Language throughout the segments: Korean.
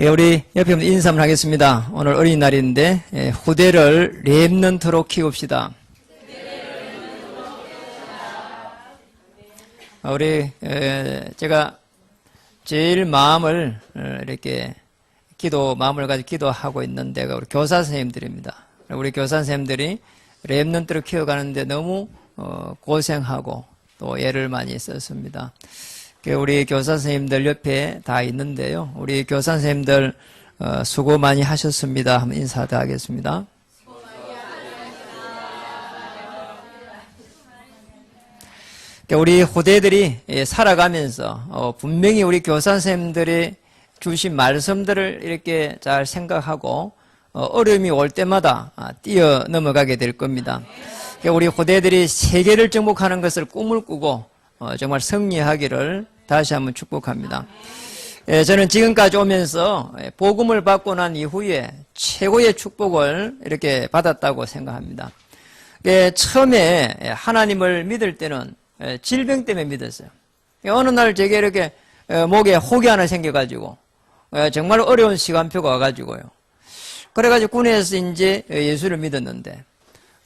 예, 우리 옆에 분들 인사를 하겠습니다. 오늘 어린이날인데 예, 후대를 랩넌트로 키웁시다. 아, 우리 에, 제가 제일 마음을 어, 이렇게 기도 마음을 가지고 기도하고 있는 데가 우리 교사 선생님들입니다. 우리 교사 선생님들이 랩넌트로 키워가는데 너무 어, 고생하고 또 애를 많이 썼습니다. 그 우리 교사 선생님들 옆에 다 있는데요. 우리 교사 선생님들 어, 수고 많이 하셨습니다. 한번 인사도 하겠습니다. 그 우리 후대들이 예, 살아가면서 어, 분명히 우리 교사 선생님들이 주신 말씀들을 이렇게 잘 생각하고 어, 어려움이 올 때마다 아, 뛰어 넘어가게 될 겁니다. 그 우리 후대들이 세계를 정복하는 것을 꿈을 꾸고 어, 정말 승리하기를 다시 한번 축복합니다. 예, 저는 지금까지 오면서 예, 복음을 받고 난 이후에 최고의 축복을 이렇게 받았다고 생각합니다. 예, 처음에 하나님을 믿을 때는 예, 질병 때문에 믿었어요. 예, 어느 날 제게 이렇게 어, 목에 혹이 하나 생겨가지고 예, 정말 어려운 시간표가 와가지고요. 그래가지고 군에서 이제 예수를 믿었는데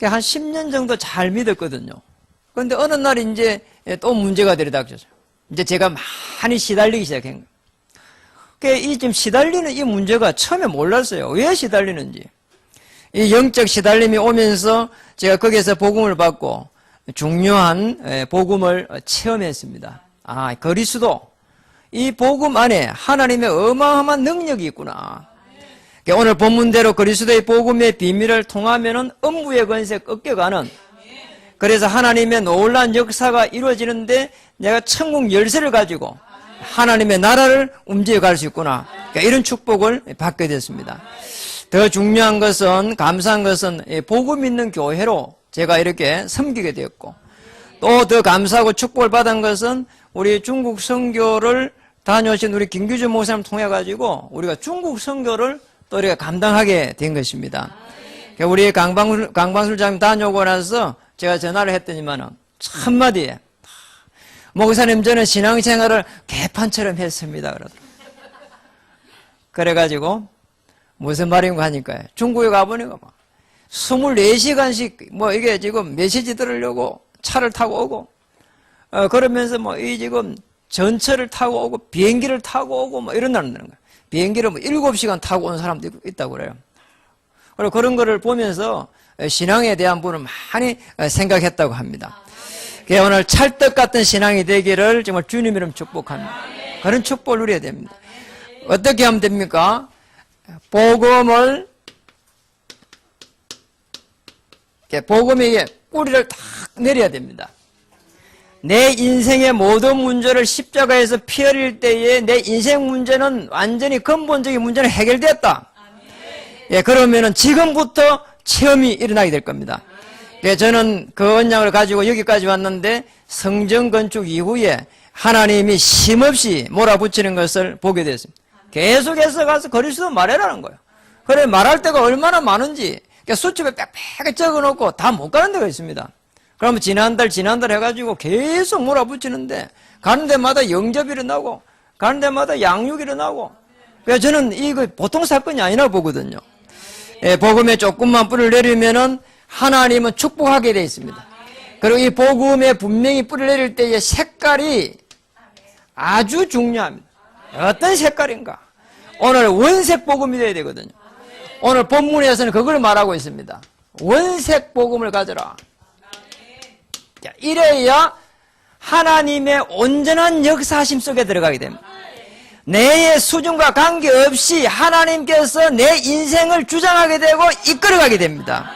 한 10년 정도 잘 믿었거든요. 그런데 어느 날 이제 또 문제가 들이닥쳤어요. 이제 제가 많이 시달리기 시작한 거예요. 이 지금 시달리는 이 문제가 처음에 몰랐어요. 왜 시달리는지. 이 영적 시달림이 오면서 제가 거기에서 복음을 받고 중요한 복음을 체험했습니다. 아, 그리스도. 이 복음 안에 하나님의 어마어마한 능력이 있구나. 오늘 본문대로 그리스도의 복음의 비밀을 통하면은 음부의 권세 꺾여가는 그래서 하나님의 놀란 역사가 이루어지는데 내가 천국 열쇠를 가지고 하나님의 나라를 움직여갈 수 있구나. 그러니까 이런 축복을 받게 됐습니다. 더 중요한 것은 감사한 것은 복음 있는 교회로 제가 이렇게 섬기게 되었고 또 더 감사하고 축복을 받은 것은 우리 중국 선교를 다녀오신 우리 김규주 목사님 통해 가지고 우리가 중국 선교를 또 우리가 감당하게 된 것입니다. 우리 강방술, 강방술장 다녀오고 나서 제가 전화를 했더니만은 첫마디에 목사님 저는 신앙생활을 개판처럼 했습니다. 그러더라고요. 그래가지고 무슨 말인가 하니까 중국에 가보니까 막 24시간씩 뭐 이게 지금 메시지 들으려고 차를 타고 오고 어, 그러면서 뭐 이 지금 전철을 타고 오고 비행기를 타고 오고 뭐 이런다는 거예요. 비행기를 뭐 7시간 타고 온 사람도 있다고 그래요. 그리고 그런 거를 보면서 신앙에 대한 부분을 많이 생각했다고 합니다. 오늘 찰떡 같은 신앙이 되기를 정말 주님 이름 축복합니다. 그런 축복을 누려야 됩니다. 어떻게 하면 됩니까? 복음을 복음에게 뿌리를 탁 내려야 됩니다. 내 인생의 모든 문제를 십자가에서 피 흘릴 때에 내 인생 문제는 완전히 근본적인 문제는 해결됐다. 예, 그러면은 지금부터 체험이 일어나게 될 겁니다. 예, 저는 그 언약을 가지고 여기까지 왔는데 성전 건축 이후에 하나님이 힘없이 몰아붙이는 것을 보게 됐습니다. 계속해서 가서 그리스도 말해라는 거예요. 그래 말할 때가 얼마나 많은지 그러니까 수첩에 빽빽하게 적어놓고 다 못 가는 데가 있습니다. 그러면 지난달 지난달 해가지고 계속 몰아붙이는데 가는 데마다 영접이 일어나고 가는 데마다 양육이 일어나고 그래서 저는 이거 보통 사건이 아니라 보거든요. 예, 복음에 조금만 뿌리를 내리면은 하나님은 축복하게 되어 있습니다. 그리고 이 복음에 분명히 뿌리를 내릴 때의 색깔이 아주 중요합니다. 어떤 색깔인가? 오늘 원색 복음이 되어야 되거든요. 오늘 본문에서는 그걸 말하고 있습니다. 원색 복음을 가져라. 이래야 하나님의 온전한 역사하심 속에 들어가게 됩니다. 내의 수준과 관계없이 하나님께서 내 인생을 주장하게 되고 이끌어가게 됩니다.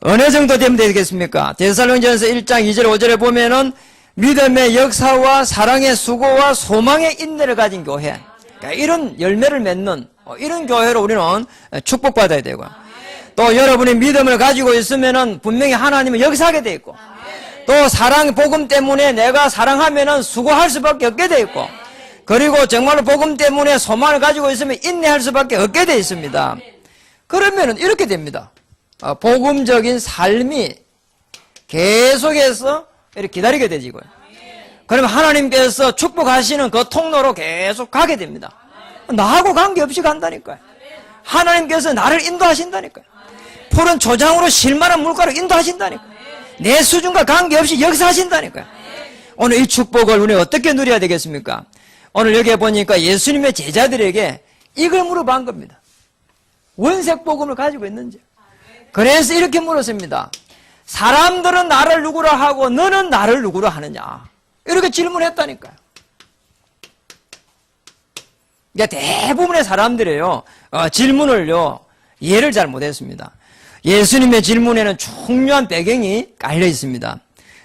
어느 정도 되면 되겠습니까? 데살로니전서 1장 2절 5절에 보면은 믿음의 역사와 사랑의 수고와 소망의 인내를 가진 교회. 그러니까 이런 열매를 맺는 이런 교회로 우리는 축복받아야 되고 또 여러분이 믿음을 가지고 있으면은 분명히 하나님은 역사하게 돼 있고 또 사랑 복음 때문에 내가 사랑하면은 수고할 수밖에 없게 돼 있고 그리고 정말로 복음 때문에 소망을 가지고 있으면 인내할 수밖에 없게 돼 있습니다. 그러면은 이렇게 됩니다. 복음적인 삶이 계속해서 이렇게 기다리게 되지고요. 그러면 하나님께서 축복하시는 그 통로로 계속 가게 됩니다. 나하고 관계없이 간다니까요. 하나님께서 나를 인도하신다니까요. 푸른 초장으로 실만한 물가로 인도하신다니까요. 내 수준과 관계없이 역사하신다니까요. 오늘 이 축복을 우리 어떻게 누려야 되겠습니까? 오늘 여기에 보니까 예수님의 제자들에게 이걸 물어본 겁니다. 원색 복음을 가지고 있는지. 그래서 이렇게 물었습니다. 사람들은 나를 누구라 하고 너는 나를 누구라 하느냐. 이렇게 질문했다니까요. 그러니까 대부분의 사람들이요, 어, 질문을요, 이해를 잘 못했습니다. 예수님의 질문에는 중요한 배경이 깔려 있습니다.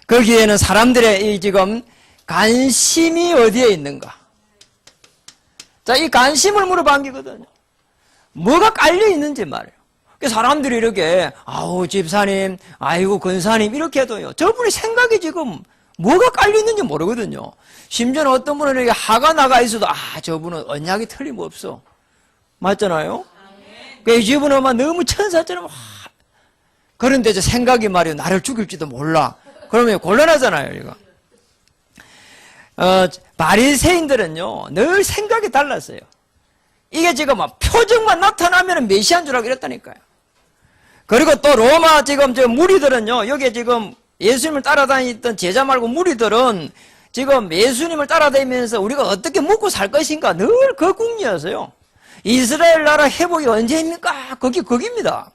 거기에는 사람들의 이 지금 관심이 어디에 있는가. 자, 이 관심을 물어본 게거든요. 뭐가 깔려 있는지 말이에요. 그 사람들이 이렇게, 아우, 집사님, 아이고, 권사님, 이렇게 해도요. 저분의 생각이 지금 뭐가 깔려 있는지 모르거든요. 심지어는 어떤 분은 이렇게 하가 나가 있어도, 아, 저분은 언약이 틀림없어. 맞잖아요? 그 집은 막 너무 천사처럼, 와. 그런데 저 생각이 말이요. 나를 죽일지도 몰라. 그러면 곤란하잖아요, 이거. 어, 바리새인들은요, 늘 생각이 달랐어요. 이게 지금 막 표정만 나타나면 메시아인 줄 알고 이랬다니까요. 그리고 또 로마 지금 저 무리들은요, 여기에 지금 예수님을 따라다니던 제자 말고 무리들은 지금 예수님을 따라다니면서 우리가 어떻게 먹고 살 것인가 늘 그 궁리였어요. 이스라엘 나라 회복이 언제입니까? 거기, 거기입니다.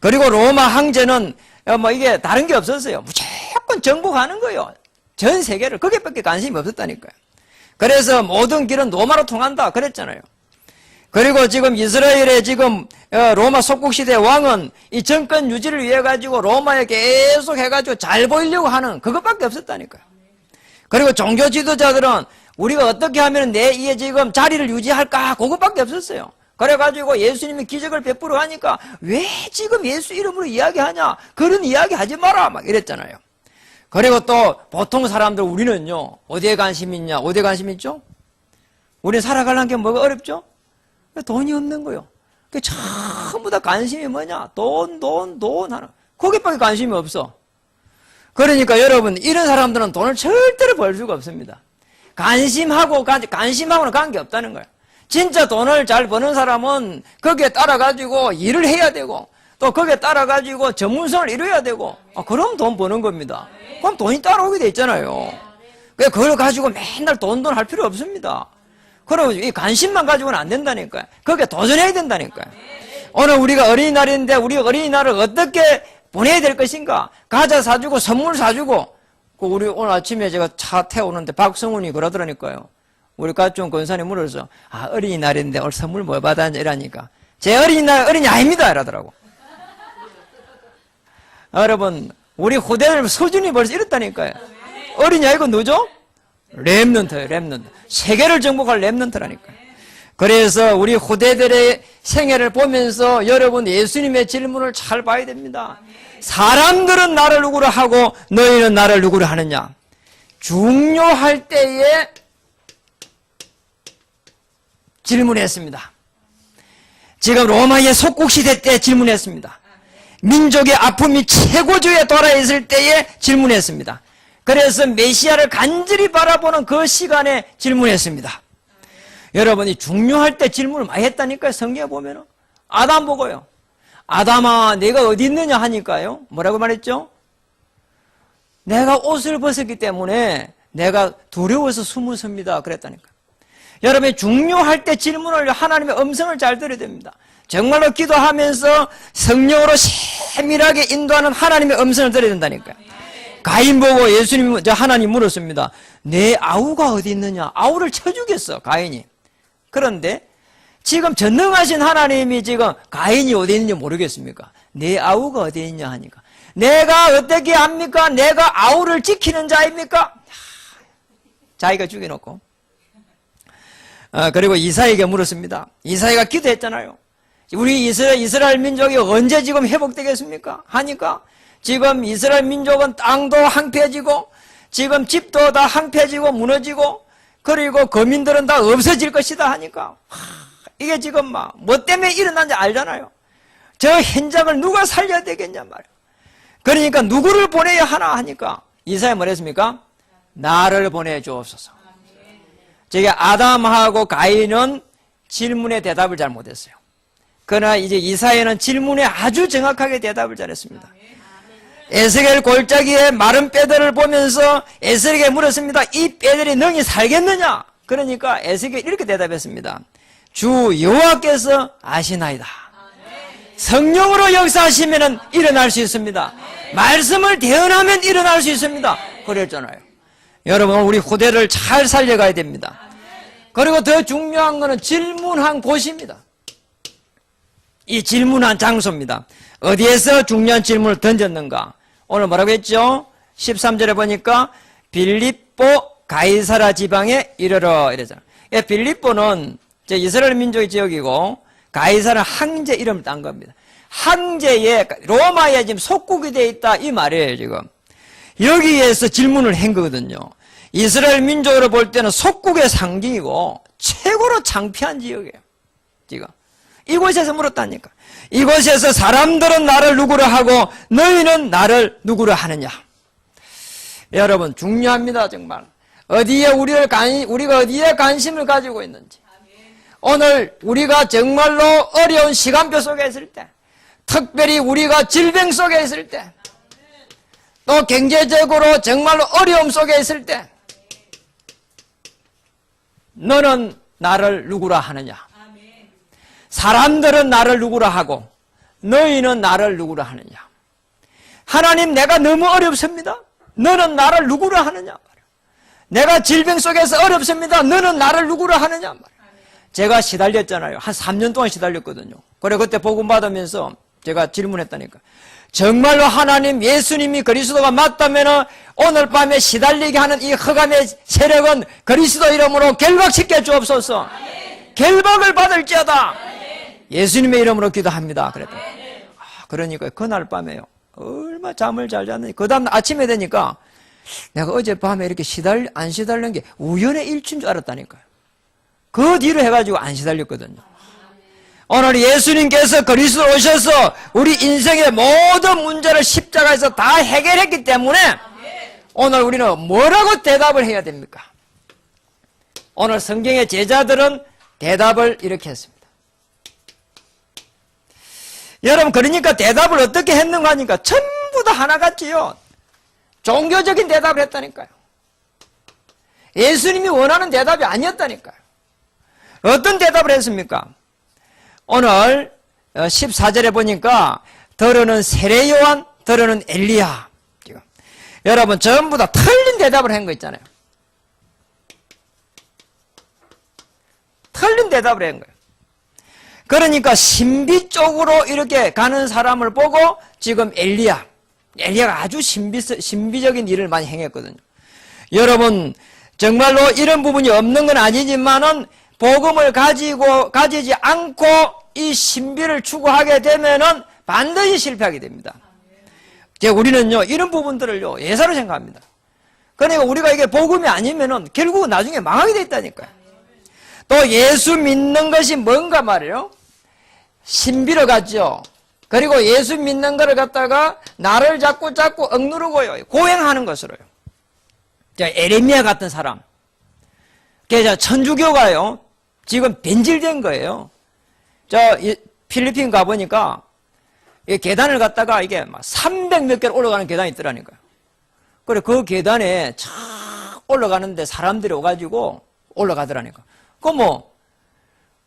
그리고 로마 황제는 어, 뭐 이게 다른 게 없었어요. 무조건 정복하는 거예요. 전 세계를. 거기밖에 관심이 없었다니까요. 그래서 모든 길은 로마로 통한다. 그랬잖아요. 그리고 지금 이스라엘의 지금 어, 로마 속국시대 왕은 이 정권 유지를 위해 가지고 로마에 계속 해가지고 잘 보이려고 하는 그것밖에 없었다니까요. 그리고 종교 지도자들은 우리가 어떻게 하면 내 이에 지금 자리를 유지할까 그것밖에 없었어요. 그래가지고 예수님이 기적을 베풀어 하니까 왜 지금 예수 이름으로 이야기하냐 그런 이야기 하지 마라 막 이랬잖아요. 그리고 또 보통 사람들 우리는요 어디에 관심 있냐 어디에 관심 있죠? 우리 살아가려는 게 뭐가 어렵죠? 돈이 없는 거요. 그 전부 다 관심이 뭐냐? 돈, 돈, 돈 하나. 거기밖에 관심이 없어. 그러니까 여러분, 이런 사람들은 돈을 절대로 벌 수가 없습니다. 관심하고, 관심하고는 관계 없다는 거예요. 진짜 돈을 잘 버는 사람은 거기에 따라 가지고 일을 해야 되고, 또 거기에 따라가지고 전문성을 이뤄야 되고, 아, 그럼 돈 버는 겁니다. 그럼 돈이 따라오게 돼 있잖아요. 그걸 가지고 맨날 돈, 돈 할 필요 없습니다. 그럼 이 관심만 가지고는 안 된다니까요. 거기에 도전해야 된다니까요. 오늘 우리가 어린이날인데 우리 어린이날을 어떻게 보내야 될 것인가? 과자 사주고 선물 사주고 그 우리 오늘 아침에 제가 차 태우는데 박성훈이 그러더라니까요. 우리 가중 권사님 물어서 아 어린이날인데 오늘 선물 뭐 받았냐 이라니까 제 어린이날 어린이 아닙니다 이러더라고. 여러분 우리 후대들 수준이 벌써 이렇다니까요. 어린이 아니고 누죠? 랩넌트예요, 랩넌트. 세계를 정복할 랩넌트라니까요. 그래서 우리 후대들의 생애를 보면서 여러분 예수님의 질문을 잘 봐야 됩니다. 사람들은 나를 누구로 하고 너희는 나를 누구로 하느냐? 중요할 때에 질문했습니다. 지금 로마의 속국시대 때 질문했습니다. 민족의 아픔이 최고조에 돌아 있을 때에 질문했습니다. 그래서 메시아를 간절히 바라보는 그 시간에 질문했습니다. 여러분이 중요할 때 질문을 많이 했다니까요. 성경에 보면은. 아담 보고요. 아담아, 내가 어디 있느냐 하니까요. 뭐라고 말했죠? 내가 옷을 벗었기 때문에 내가 두려워서 숨을 섭니다. 그랬다니까. 여러분이 중요할 때 질문을 하나님의 음성을 잘 들어야 됩니다. 정말로 기도하면서 성령으로 세밀하게 인도하는 하나님의 음성을 들어야 된다니까요. 가인 보고 예수님, 하나님 물었습니다. 내 아우가 어디 있느냐? 아우를 쳐 죽였어, 가인이. 그런데 지금 전능하신 하나님이 지금 가인이 어디 있는지 모르겠습니까? 내 아우가 어디 있냐 하니까. 내가 어떻게 합니까? 내가 아우를 지키는 자입니까? 자기가 죽여놓고. 아, 그리고 이사에게 물었습니다. 이사이가 기도했잖아요. 우리 이스라엘, 이스라엘 민족이 언제 지금 회복되겠습니까? 하니까 지금 이스라엘 민족은 땅도 항폐해지고 지금 집도 다 항폐해지고 무너지고 그리고 거민들은 다 없어질 것이다 하니까 하, 이게 지금 막 뭐 때문에 일어난지 알잖아요. 저 현장을 누가 살려야 되겠냐 말이야. 그러니까 누구를 보내야 하나 하니까 이사야 뭐랬습니까? 나를 보내주옵소서. 저게 아담하고 가인은 질문에 대답을 잘 못했어요. 그러나 이제 이사야는 질문에 아주 정확하게 대답을 잘했습니다. 에스겔 골짜기에 마른 뼈들을 보면서 에스겔에게 물었습니다. 이 뼈들이 능히 살겠느냐? 그러니까 에스겔 이렇게 대답했습니다. 주 여호와께서 아시나이다. 성령으로 역사하시면 일어날 수 있습니다. 말씀을 대언하면 일어날 수 있습니다. 그랬잖아요. 여러분 우리 후대를 잘 살려가야 됩니다. 그리고 더 중요한 것은 질문한 곳입니다. 이 질문한 장소입니다. 어디에서 중요한 질문을 던졌는가? 오늘 뭐라고 했죠? 13절에 보니까 빌립보 가이사라 지방에 이르러 이러잖아요. 예, 빌립보는 저 이스라엘 민족의 지역이고 가이사라 항제 이름을 딴 겁니다. 항제에 로마에 지금 속국이 돼 있다 이 말이에요 지금. 여기에서 질문을 한 거거든요. 이스라엘 민족으로 볼 때는 속국의 상징이고 최고로 창피한 지역이에요. 지금 이곳에서 물었다니까. 이곳에서 사람들은 나를 누구라 하고 너희는 나를 누구라 하느냐. 여러분 중요합니다 정말. 어디에 우리를 관 우리가 어디에 관심을 가지고 있는지. 오늘 우리가 정말로 어려운 시간표 속에 있을 때, 특별히 우리가 질병 속에 있을 때, 또 경제적으로 정말로 어려움 속에 있을 때, 너는 나를 누구라 하느냐? 사람들은 나를 누구라 하고, 너희는 나를 누구라 하느냐? 하나님, 내가 너무 어렵습니다. 너는 나를 누구라 하느냐? 내가 질병 속에서 어렵습니다. 너는 나를 누구라 하느냐? 제가 시달렸잖아요. 한 3년 동안 시달렸거든요. 그래, 그때 복음 받으면서 제가 질문했다니까. 정말로 하나님, 예수님이 그리스도가 맞다면 오늘 밤에 시달리게 하는 이 흑암의 세력은 그리스도 이름으로 결박시켜 주옵소서. 결박을 받을지어다. 예수님의 이름으로 기도합니다. 그랬다. 아, 그러니까 그날 밤에요. 얼마 잠을 잘 잤는지. 그 다음 아침에 되니까 내가 어젯밤에 이렇게 시달, 안 시달린 게 우연의 일치인 줄 알았다니까요. 그 뒤로 해가지고 안 시달렸거든요. 오늘 예수님께서 그리스도 오셔서 우리 인생의 모든 문제를 십자가에서 다 해결했기 때문에 오늘 우리는 뭐라고 대답을 해야 됩니까? 오늘 성경의 제자들은 대답을 이렇게 했습니다. 여러분, 그러니까 대답을 어떻게 했는가 하니까 전부 다 하나같이요. 종교적인 대답을 했다니까요. 예수님이 원하는 대답이 아니었다니까요. 어떤 대답을 했습니까? 오늘 14절에 보니까 더러는 세례 요한, 더러는 엘리야. 여러분 전부 다 틀린 대답을 한 거 있잖아요. 틀린 대답을 한 거예요. 그러니까 신비 쪽으로 이렇게 가는 사람을 보고 지금 엘리야, 엘리야가 아주 신비, 신비적인 일을 많이 행했거든요. 여러분 정말로 이런 부분이 없는 건 아니지만은 복음을 가지고 가지지 않고 이 신비를 추구하게 되면은 반드시 실패하게 됩니다. 이제 우리는요 이런 부분들을요 예사로 생각합니다. 그러니까 우리가 이게 복음이 아니면은 결국은 나중에 망하게 돼 있다니까요. 또 예수 믿는 것이 뭔가 말이에요. 신비로 갔죠. 그리고 예수 믿는 것을 갖다가 나를 자꾸 자꾸 억누르고요. 고행하는 것으로요. 자, 에레미야 같은 사람. 그래서 천주교가요. 지금 변질된 거예요. 저 필리핀 가보니까 이 계단을 갔다가 이게 막 300 몇 개를 올라가는 계단이 있더라니까요. 그래, 그 계단에 쫙 올라가는데 사람들이 오가지고 올라가더라니까. 그 뭐,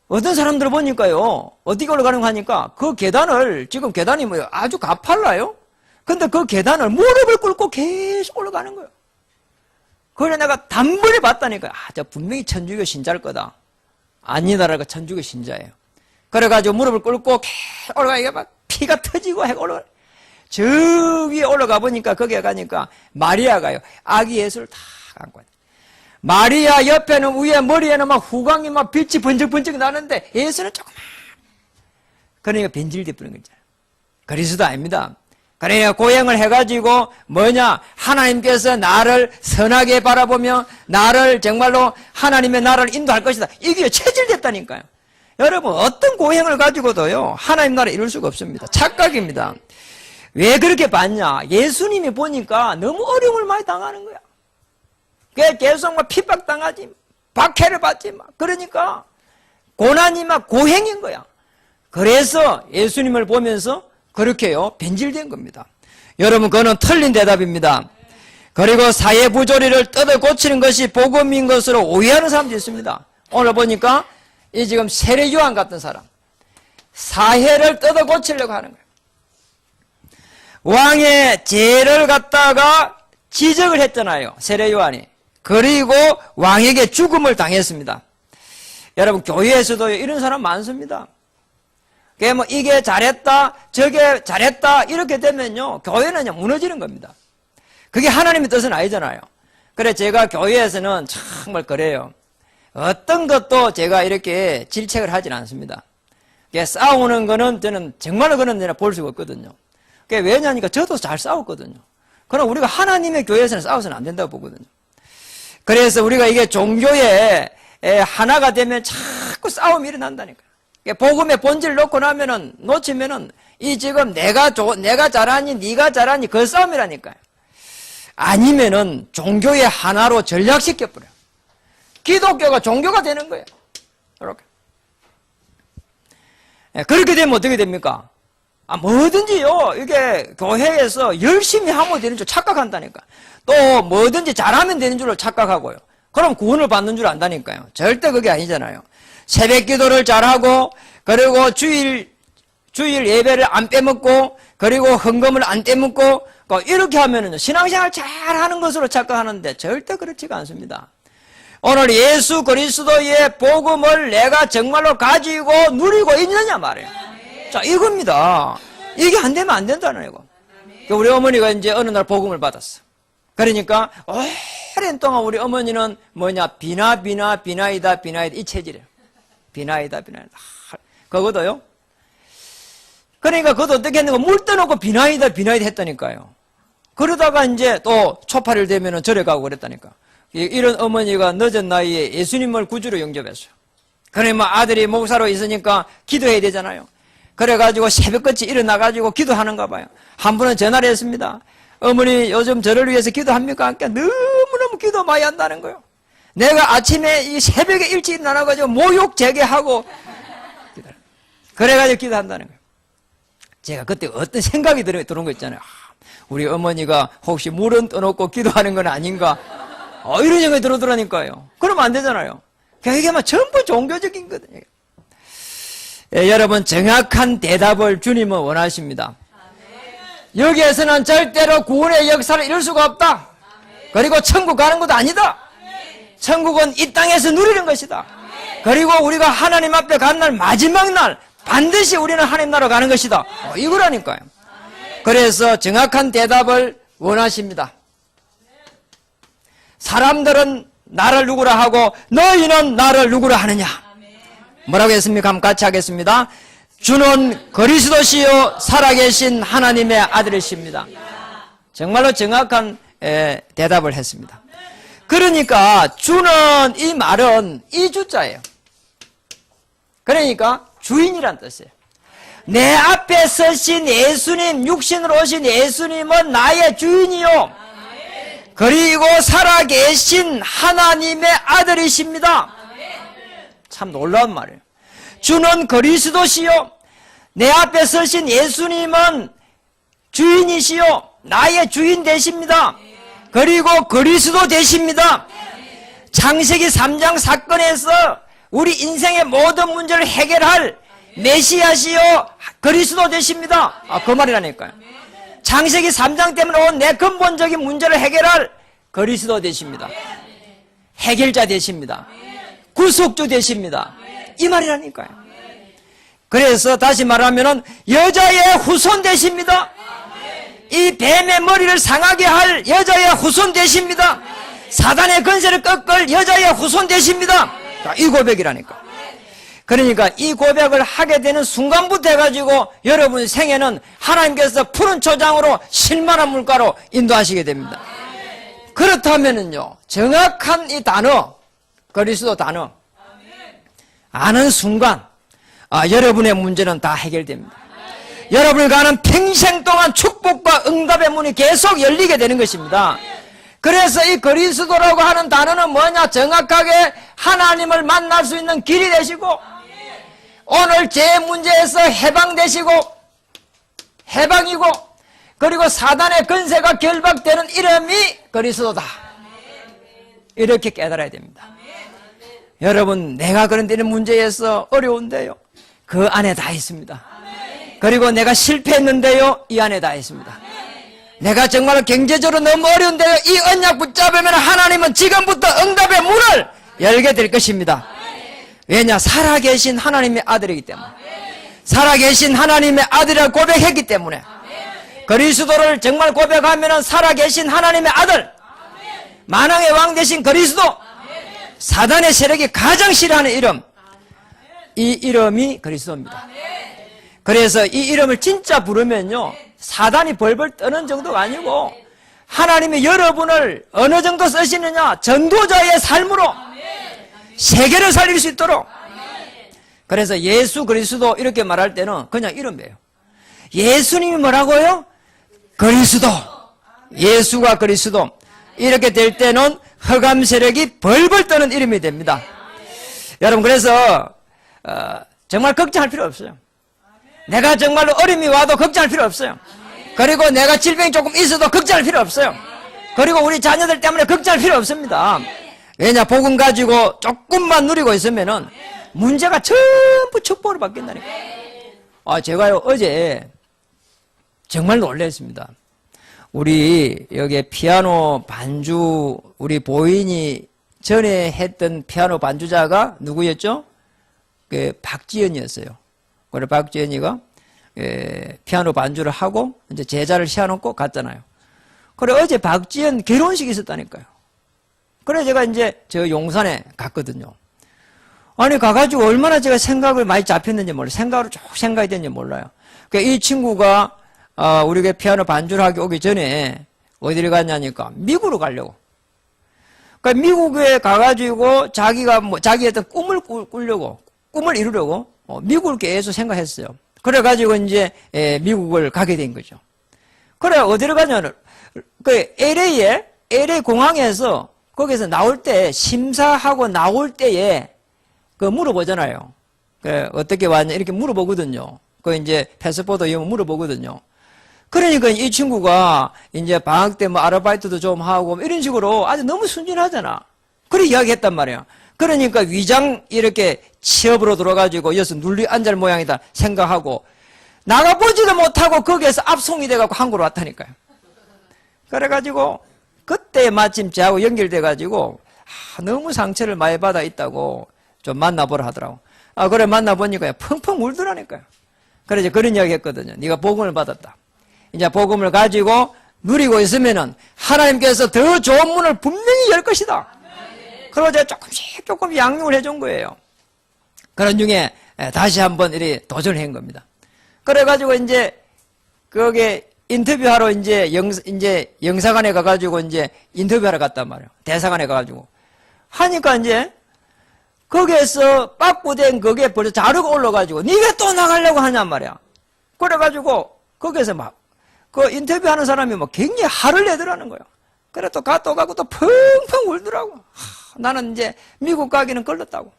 어떤 사람들 보니까요, 어떻게 올라가는 거 하니까 그 계단을, 지금 계단이 뭐 아주 가팔라요? 근데 그 계단을 무릎을 꿇고 계속 올라가는 거예요. 그래 내가 단번에 봤다니까. 아, 저 분명히 천주교 신자일 거다. 아니다라고 천주교 신자예요. 그래가지고 무릎을 꿇고 계속 올라가, 이게 막 피가 터지고 해가 올라가. 저 위에 올라가 보니까 거기에 가니까 마리아가요. 아기 예수를 다 안고 있 마리아 옆에는 위에 머리에는 막 후광이 막 빛이 번쩍번쩍 나는데 예수는 조그만. 그러니까 변질돼 버린 거잖아요. 그리스도 아닙니다. 그래야 고행을 해가지고 뭐냐 하나님께서 나를 선하게 바라보며 나를 정말로 하나님의 나를 인도할 것이다. 이게 체질됐다니까요. 여러분 어떤 고행을 가지고도요 하나님 나라 이룰 수가 없습니다. 착각입니다. 왜 그렇게 봤냐? 예수님이 보니까 너무 어려움을 많이 당하는 거야. 계속 막 핍박당하지, 박해를 받지 마. 그러니까 고난이 막 고행인 거야. 그래서 예수님을 보면서 그렇게요, 변질된 겁니다. 여러분, 그거는 틀린 대답입니다. 그리고 사회 부조리를 뜯어 고치는 것이 복음인 것으로 오해하는 사람도 있습니다. 오늘 보니까 이 지금 세례요한 같은 사람. 사회를 뜯어 고치려고 하는 거예요. 왕의 죄를 갖다가 지적을 했잖아요. 세례요한이. 그리고 왕에게 죽음을 당했습니다. 여러분, 교회에서도 이런 사람 많습니다. 그게 뭐 이게 잘했다, 저게 잘했다, 이렇게 되면요, 교회는 그냥 무너지는 겁니다. 그게 하나님의 뜻은 아니잖아요. 그래, 제가 교회에서는 정말 그래요. 어떤 것도 제가 이렇게 질책을 하진 않습니다. 싸우는 거는 저는 정말로 그런 데는 볼 수가 없거든요. 그게 왜냐니까 저도 잘 싸웠거든요. 그러나 우리가 하나님의 교회에서는 싸워서는 안 된다고 보거든요. 그래서 우리가 이게 종교의 에, 하나가 되면 자꾸 싸움이 일어난다니까요. 복음의 본질 놓고 나면은 놓치면은 이 지금 내가 조, 내가 잘하니 네가 잘하니 그 싸움이라니까요. 아니면은 종교의 하나로 전략시켜 버려. 요 기독교가 종교가 되는 거예요. 이렇게. 예, 그렇게 되면 어떻게 됩니까? 아, 뭐든지요, 이게 교회에서 열심히 하면 되는 줄 착각한다니까. 또 뭐든지 잘하면 되는 줄로 착각하고요. 그럼 구원을 받는 줄 안다니까요. 절대 그게 아니잖아요. 새벽 기도를 잘하고, 그리고 주일, 주일 예배를 안 빼먹고, 그리고 헌금을 안 떼먹고, 그 이렇게 하면은 신앙생활 잘 하는 것으로 착각하는데 절대 그렇지가 않습니다. 오늘 예수 그리스도의 복음을 내가 정말로 가지고 누리고 있느냐 말이에요. 자, 이겁니다. 이게 안 되면 안 된다는 거. 우리 어머니가 이제 어느 날 복음을 받았어. 그러니까 오랜 동안 우리 어머니는 뭐냐 비나 비나 비나이다 비나이다 이 체질이에요. 비나이다 비나이다. 그거도요. 그러니까 그것도 어떻게 했는가 물 떠놓고 비나이다 비나이다 했다니까요. 그러다가 이제 또 초파를 되면은 절에 가고 그랬다니까. 이런 어머니가 늦은 나이에 예수님을 구주로 영접했어요. 그러면 아들이 목사로 있으니까 기도해야 되잖아요. 그래가지고 새벽같이 일어나가지고 기도하는가 봐요. 한 번은 전화를 했습니다. 어머니 요즘 저를 위해서 기도합니까? 그러니까 너무너무 기도 많이 한다는 거예요. 내가 아침에 이 새벽에 일찍 일어나가지고 모욕 재개하고 그래가지고 기도한다는 거예요. 제가 그때 어떤 생각이 들은 거 있잖아요. 우리 어머니가 혹시 물은 떠놓고 기도하는 건 아닌가? 어, 이런 생각이 들어더라니까요. 그러면 안 되잖아요. 그러니까 이게 막 전부 종교적인 거든요. 예, 여러분, 정확한 대답을 주님은 원하십니다. 여기에서는 절대로 구원의 역사를 이룰 수가 없다. 그리고 천국 가는 것도 아니다. 천국은 이 땅에서 누리는 것이다. 그리고 우리가 하나님 앞에 간날 마지막 날 반드시 우리는 하나님 나라 가는 것이다. 어, 이거라니까요. 그래서 정확한 대답을 원하십니다. 사람들은 나를 누구라 하고 너희는 나를 누구라 하느냐? 뭐라고 했습니까? 한번 같이 하겠습니다. 주는 그리스도시요 살아계신 하나님의 아들이십니다. 정말로 정확한 에, 대답을 했습니다. 그러니까 주는 이 말은 이 주자예요. 그러니까 주인이란 뜻이에요. 내 앞에 서신 예수님, 육신으로 오신 예수님은 나의 주인이요. 그리고 살아계신 하나님의 아들이십니다. 참 놀라운 말이에요. 주는 그리스도시요. 내 앞에 서신 예수님은 주인이시요. 나의 주인 되십니다. 그리고 그리스도 되십니다. 창세기 3장 사건에서 우리 인생의 모든 문제를 해결할 메시아시요. 그리스도 되십니다. 아, 그 말이라니까요. 창세기 3장 때문에 온 내 근본적인 문제를 해결할 그리스도 되십니다. 해결자 되십니다. 구속주 되십니다. 이 말이라니까요. 그래서 다시 말하면은 여자의 후손 되십니다. 이 뱀의 머리를 상하게 할 여자의 후손 되십니다. 사단의 건세를 꺾을 여자의 후손 되십니다. 자, 이 고백이라니까. 그러니까 이 고백을 하게 되는 순간부터 해가지고 여러분 생애는 하나님께서 푸른 초장으로 실만한 물가로 인도하시게 됩니다. 그렇다면은요, 정확한 이 단어, 그리스도 단어, 아는 순간, 아, 여러분의 문제는 다 해결됩니다. 여러분이 가는 평생 동안 축복과 응답의 문이 계속 열리게 되는 것입니다. 그래서 이 그리스도라고 하는 단어는 뭐냐? 정확하게 하나님을 만날 수 있는 길이 되시고, 오늘 제 문제에서 해방되시고 해방이고 그리고 사단의 근세가 결박되는 이름이 그리스도다. 이렇게 깨달아야 됩니다. 여러분, 내가 그런 데는 문제에서 어려운데요. 그 안에 다 있습니다. 그리고 내가 실패했는데요. 이 안에 다 있습니다. 내가 정말 경제적으로 너무 어려운데요. 이 언약 붙잡으면 하나님은 지금부터 응답의 문을 열게 될 것입니다. 왜냐? 살아계신 하나님의 아들이기 때문에. 살아계신 하나님의 아들이라 고백했기 때문에. 그리스도를 정말 고백하면 살아계신 하나님의 아들. 만왕의 왕 대신 그리스도. 사단의 세력이 가장 싫어하는 이름. 이 이름이 그리스도입니다. 그래서 이 이름을 진짜 부르면요. 사단이 벌벌 떠는 정도가 아니고 하나님이 여러분을 어느 정도 쓰시느냐 전도자의 삶으로 세계를 살릴 수 있도록 그래서 예수 그리스도 이렇게 말할 때는 그냥 이름이에요. 예수님이 뭐라고요? 그리스도. 예수가 그리스도. 이렇게 될 때는 흑암 세력이 벌벌 떠는 이름이 됩니다. 여러분 그래서 어, 정말 걱정할 필요 없어요. 내가 정말로 어려움이 와도 걱정할 필요 없어요. 그리고 내가 질병이 조금 있어도 걱정할 필요 없어요. 그리고 우리 자녀들 때문에 걱정할 필요 없습니다. 왜냐 복음 가지고 조금만 누리고 있으면은 문제가 전부 축복으로 바뀐다니까. 아 제가요 어제 정말 놀랐습니다. 우리 여기 피아노 반주 우리 보인이 전에 했던 피아노 반주자가 누구였죠? 그 박지연이었어요. 그래 박지연이가 예, 피아노 반주를 하고 이제 제자를 세워놓고 갔잖아요. 그래 어제 박지연 결혼식이 있었다니까요. 그래 제가 이제 저 용산에 갔거든요. 아니 가가지고 얼마나 제가 생각을 많이 잡혔는지 몰라요. 생각으로 쭉 생각이 됐는지 몰라요. 그이 친구가 아, 우리가 피아노 반주를 하기 오기 전에 어디를 갔냐니까 미국으로 가려고. 그러니까 미국에 가가지고 자기가 뭐 자기 어떤 꿈을 꾸, 꾸려고 꿈을 이루려고 어, 미국을 계속 생각했어요. 그래가지고 이제 에, 미국을 가게 된 거죠. 그래 어디를 가냐면 그 LA에 LA 공항에서 거기서 나올 때 심사하고 나올 때에 그 물어보잖아요. 그 어떻게 왔냐 이렇게 물어보거든요. 그 이제 패스포드 이거 물어보거든요. 그러니까 이 친구가 이제 방학 때 뭐 아르바이트도 좀 하고 뭐 이런 식으로 아주 너무 순진하잖아. 그래 이야기했단 말이야. 그러니까 위장 이렇게 취업으로 들어가지고 여기서 눌리 앉을 모양이다 생각하고 나가보지도 못하고 거기에서 압송이 돼갖고 한국으로 왔다니까요. 그래가지고 그때 마침 저하고 연결돼가지고 아, 너무 상처를 많이 받아 있다고 좀 만나보라 하더라고. 아 그래 만나보니까 펑펑 울더라니까요. 그래서 그런 이야기 했거든요. 네가 복음을 받았다. 이제 복음을 가지고 누리고 있으면은 하나님께서 더 좋은 문을 분명히 열 것이다. 그리고 제가 조금씩 조금 양육을 해준 거예요. 그런 중에 다시 한번 이리 도전을 한 겁니다. 그래가지고 이제 거기 인터뷰하러 이제 영, 이제 영사관에 가가지고 이제 인터뷰하러 갔단 말이에요. 대사관에 가가지고. 하니까 이제 거기에서 빠꾸된 거기에 벌써 자료가 올라가지고 네가 또 나가려고 하냔 말이야. 그래가지고 거기에서 막 그 인터뷰하는 사람이 뭐 굉장히 화를 내더라는 거예요. 그래 또 가 또 가고 또 펑펑 울더라고. 하, 나는 이제 미국 가기는 걸렸다고.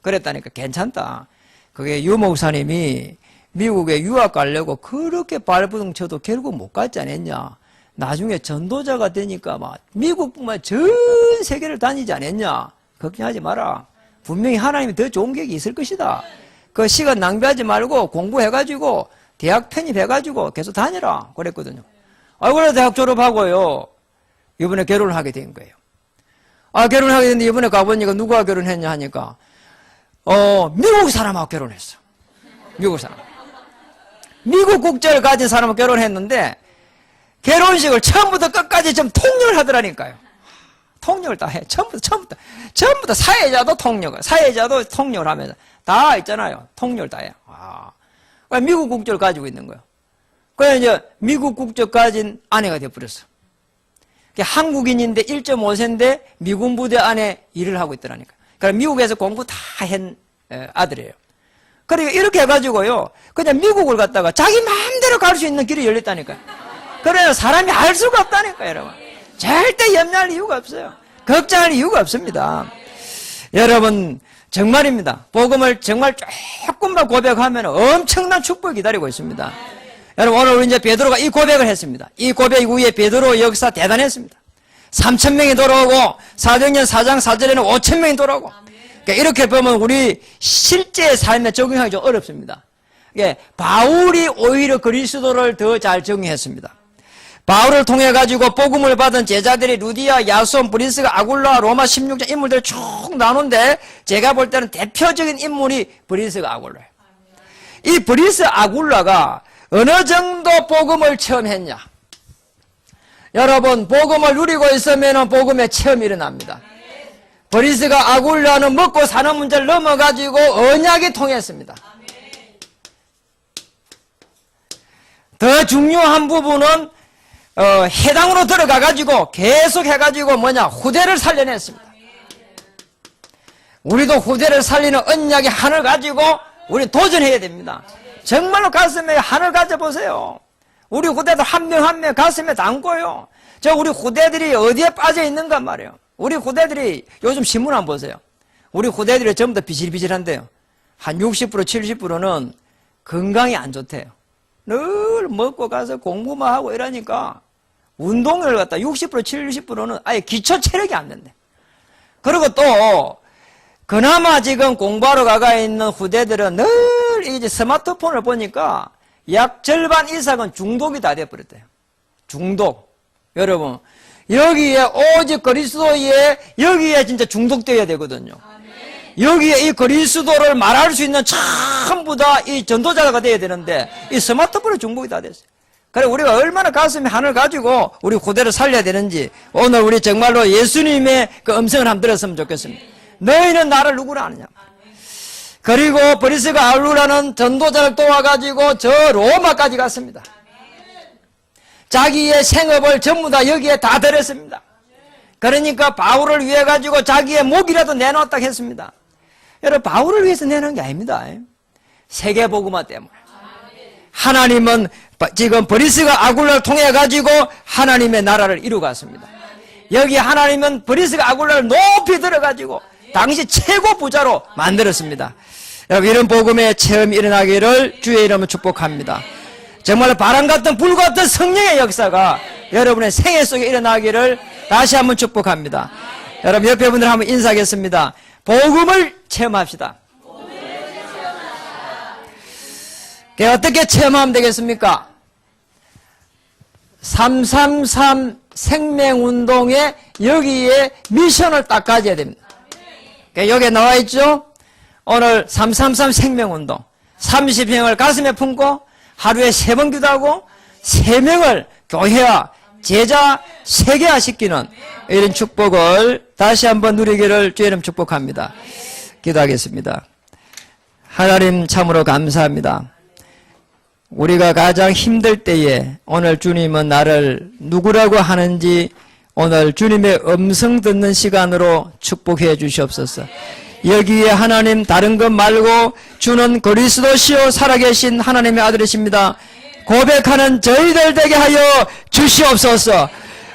그랬다니까 괜찮다. 그게 유 목사님이 미국에 유학 가려고 그렇게 발버둥 쳐도 결국 못 갔지 않았냐. 나중에 전도자가 되니까 막 미국뿐만 전 세계를 다니지 않았냐. 걱정하지 마라. 분명히 하나님이 더 좋은 계획이 있을 것이다. 그 시간 낭비하지 말고 공부해가지고 대학 편입해가지고 계속 다니라. 그랬거든요. 아, 그래 대학 졸업하고요. 이번에 결혼을 하게 된 거예요. 아, 결혼하게 됐는데 이번에 가보니까 누가 결혼했냐 하니까, 어, 미국 사람하고 결혼했어. 미국 사람. 미국 국적을 가진 사람하고 결혼했는데, 결혼식을 처음부터 끝까지 좀 통역을 하더라니까요. 통역을 다 해. 처음부터, 처음부터. 처음부터 사회자도 통역을, 사회자도 통역을 하면서. 다 있잖아요. 통역을 다 해. 아. 미국 국적을 가지고 있는 거예요. 그래 이제 미국 국적 가진 아내가 되어버렸어. 한국인인데 1.5세인데 미군 부대 안에 일을 하고 있더라니까. 그러니까 미국에서 공부 다 한 아들이에요. 그러니까 이렇게 해가지고요. 그냥 미국을 갔다가 자기 마음대로 갈 수 있는 길이 열렸다니까요. 그래서 사람이 알 수가 없다니까요, 여러분. 절대 염려할 이유가 없어요. 걱정할 이유가 없습니다. 여러분 정말입니다. 복음을 정말 조금만 고백하면 엄청난 축복이 기다리고 있습니다. 여러분 오늘 우리 이제 베드로가 이 고백을 했습니다. 이 고백 이후에 베드로 역사 대단했습니다. 3천 명이 돌아오고 사도행전 4장 4절에는 5천 명이 돌아오고 그러니까 이렇게 보면 우리 실제 삶에 적용하기 좀 어렵습니다. 이게 바울이 오히려 그리스도를 더잘 정의했습니다. 바울을 통해 가지고 복음을 받은 제자들이 루디아, 야손, 브리스가, 아굴라, 로마 16장 인물들 쭉 나누는데 제가 볼 때는 대표적인 인물이 브리스가 아굴라예요. 이 브리스 아굴라가 어느 정도 복음을 체험했냐? 여러분 복음을 누리고 있으면 복음의 체험이 일어납니다. 브리스가 아굴라는 먹고 사는 문제를 넘어가지고 언약이 통했습니다. 더 중요한 부분은 어, 해당으로 들어가 가지고 계속 해 가지고 뭐냐 후대를 살려냈습니다. 우리도 후대를 살리는 언약의 한을 가지고 우리 도전해야 됩니다. 정말로 가슴에 한을 가져보세요. 우리 후대들 한 명 한 명 가슴에 담고요. 저 우리 후대들이 어디에 빠져 있는가 말이에요. 우리 후대들이 요즘 신문 안 보세요. 우리 후대들이 전부 다 비실비실한데요. 한 60% 70%는 건강이 안 좋대요. 늘 먹고 가서 공부만 하고 이러니까 운동을 갖다 60% 70%는 아예 기초 체력이 안 된대. 그리고 또 그나마 지금 공부하러 가가 있는 후대들은 늘 이제 스마트폰을 보니까 약 절반 이상은 중독이 다 돼버렸대요. 중독. 여러분, 여기에 오직 그리스도에 여기에 진짜 중독되어야 되거든요. 여기에 이 그리스도를 말할 수 있는 전부 다 이 전도자가 돼야 되는데 이 스마트폰에 중독이 다 됐어요. 그래 우리가 얼마나 가슴에 한을 가지고 우리 후대를 살려야 되는지 오늘 우리 정말로 예수님의 그 음성을 한번 들었으면 좋겠습니다. 너희는 나를 누구라 하느냐? 그리고 브리스가 아울루라는 전도자를 도와가지고 저 로마까지 갔습니다. 자기의 생업을 전부 다 여기에 다 들였습니다. 그러니까 바울을 위해 가지고 자기의 목이라도 내놓았다 했습니다. 여러분 바울을 위해서 내놓은 게 아닙니다. 세계복음화 때문에. 하나님은 지금 브리스가 아굴라를 통해 가지고 하나님의 나라를 이루갔습니다. 여기 하나님은 브리스가 아굴라를 높이 들어가지고 당시 최고 부자로 만들었습니다. 여러분 이런 복음의 체험이 일어나기를 주의 이름으로 축복합니다. 정말 바람 같은 불 같은 성령의 역사가 여러분의 생애 속에 일어나기를 다시 한번 축복합니다. 여러분 옆에 분들 한번 인사하겠습니다. 복음을 체험합시다. 그게 어떻게 체험하면 되겠습니까? 333 생명운동에 여기에 미션을 딱 가져야 됩니다. 그러니까 여기에 나와 있죠? 오늘 333 생명운동. 30명을 가슴에 품고 하루에 세 번 기도하고 세 명을 교회와 제자 세계화 시키는 이런 축복을 다시 한번 누리기를 주의 이름 축복합니다. 기도하겠습니다. 하나님 참으로 감사합니다. 우리가 가장 힘들 때에 오늘 주님은 나를 누구라고 하는지 오늘 주님의 음성 듣는 시간으로 축복해 주시옵소서. 여기에 하나님 다른 것 말고 주는 그리스도시요 살아계신 하나님의 아들이십니다. 고백하는 저희들 되게 하여 주시옵소서.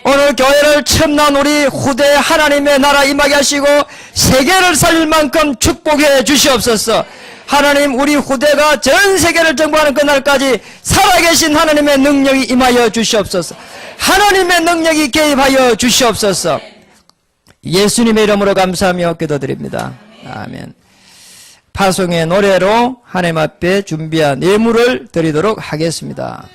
오늘 교회를 처음 난 우리 후대 하나님의 나라 임하게 하시고 세계를 살릴 만큼 축복해 주시옵소서. 하나님 우리 후대가 전 세계를 정복하는 그날까지 살아계신 하나님의 능력이 임하여 주시옵소서. 하나님의 능력이 개입하여 주시옵소서. 예수님의 이름으로 감사하며 기도드립니다. 아멘. 파송의 노래로 하나님 앞에 준비한 예물을 드리도록 하겠습니다.